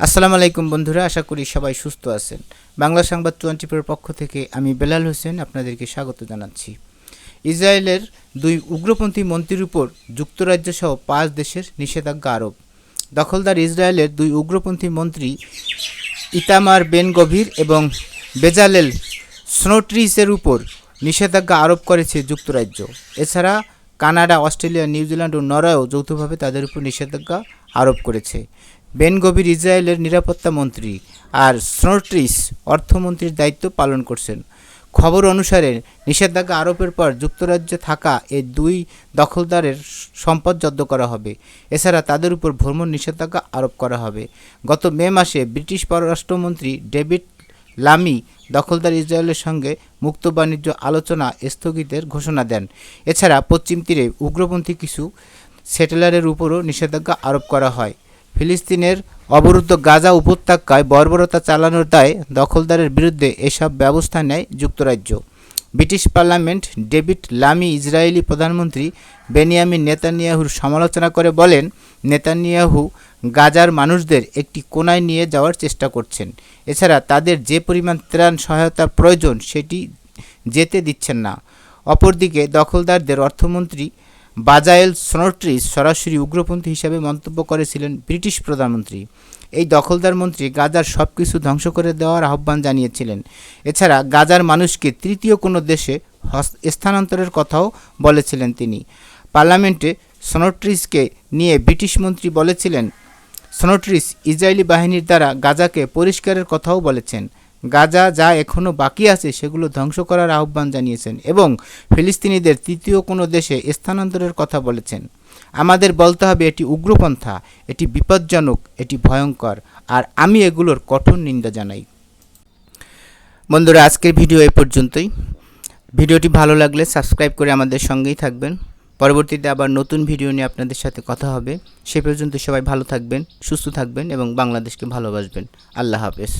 আসসালামু আলাইকুম বন্ধুরা, আশা করি সবাই সুস্থ আছেন। বাংলা সংবাদ টোয়েন্টি ফোর পক্ষ থেকে আমি বেলাল হোসেন আপনাদেরকে স্বাগত জানাচ্ছি। ইসরায়েলের দুই উগ্রপন্থী মন্ত্রীর উপর যুক্তরাজ্য সহ পাঁচ দেশের নিষেধাজ্ঞা আরোপ। দখলদার ইসরায়েলের দুই উগ্রপন্থী মন্ত্রী ইতামার বেন গভীর এবং বেজালেল স্নোট্রিসের উপর নিষেধাজ্ঞা আরোপ করেছে যুক্তরাজ্য। এছাড়া কানাডা, অস্ট্রেলিয়া, নিউজিল্যান্ড ও নরওয়েও যৌথভাবে তাদের উপর নিষেধাজ্ঞা আরোপ করেছে। বেন গভীর ইসরায়েলের নিরাপত্তা মন্ত্রী আর স্নোট্রিস অর্থমন্ত্রীর দায়িত্ব পালন করছেন। খবর অনুসারে নিষেধাজ্ঞা আরোপের পর যুক্তরাজ্যে থাকা এই দুই দখলদারের সম্পদ জব্দ করা হবে। এছাড়া তাদের উপর ভ্রমণ নিষেধাজ্ঞা আরোপ করা হবে। গত মে মাসে ব্রিটিশ পররাষ্ট্রমন্ত্রী ডেভিড লামি দখলদার ইসরায়েলের সঙ্গে মুক্ত বাণিজ্য আলোচনা স্থগিতের ঘোষণা দেন। এছাড়া পশ্চিম তীরে উগ্রপন্থী কিছু সেটেলারের উপরও নিষেধাজ্ঞা আরোপ করা হয়। ফিলিস্তিনের অবরুদ্ধ গাজা উপত্যকায় বর্বরতা চালানোর দায়ে দখলদারের বিরুদ্ধে এসব ব্যবস্থা নেয় যুক্তরাজ্য। British parliament David Lammy, Israeli প্রধানমন্ত্রী বেনিয়ামিন নেতানিয়াহুর সমালোচনা করে বলেন, নেতানিয়াহু গাজার মানুষদের একটি কোনায় নিয়ে যাওয়ার চেষ্টা করছেন। এছাড়া তাদের যে পরিমাণ ত্রাণ সহায়তা প্রয়োজন সেটি যেতে দিচ্ছেন না। অপরদিকে দখলদারদের অর্থমন্ত্রী বাজায়েল স্নোট্রিস সরাসরি উগ্রপন্থী হিসাবে মন্তব্য করেছিলেন ব্রিটিশ প্রধানমন্ত্রী। এই দখলদার মন্ত্রী গাজার সব কিছু ধ্বংস করে দেওয়ার আহ্বান জানিয়েছিলেন। এছাড়া গাজার মানুষকে তৃতীয় কোনো দেশে স্থানান্তরের কথাও বলেছিলেন তিনি। পার্লামেন্টে স্নোট্রিসকে নিয়ে ব্রিটিশ মন্ত্রী বলেছিলেন স্নোট্রিস ইসরায়েলি বাহিনীর দ্বারা গাজাকে পরিষ্কারের কথাও বলেছেন। গাজা যা এখনও বাকি আছে সেগুলো ধ্বংস করার আহ্বান জানিয়েছেন এবং ফিলিস্তিনিদের তৃতীয় কোনো দেশে স্থানান্তরের কথা বলেছেন। আমাদের বলতে হবে এটি উগ্রপন্থা, এটি বিপজ্জনক, এটি ভয়ঙ্কর, আর আমি এগুলোর কঠোর নিন্দা জানাই। বন্ধুরা, আজকের ভিডিও এ পর্যন্তই। ভিডিওটি ভালো লাগলে সাবস্ক্রাইব করে আমাদের সঙ্গেই থাকবেন। পরবর্তীতে আবার নতুন ভিডিও নিয়ে আপনাদের সাথে কথা হবে। সে পর্যন্ত সবাই ভালো থাকবেন, সুস্থ থাকবেন এবং বাংলাদেশকে ভালোবাসবেন। আল্লাহ হাফেজ।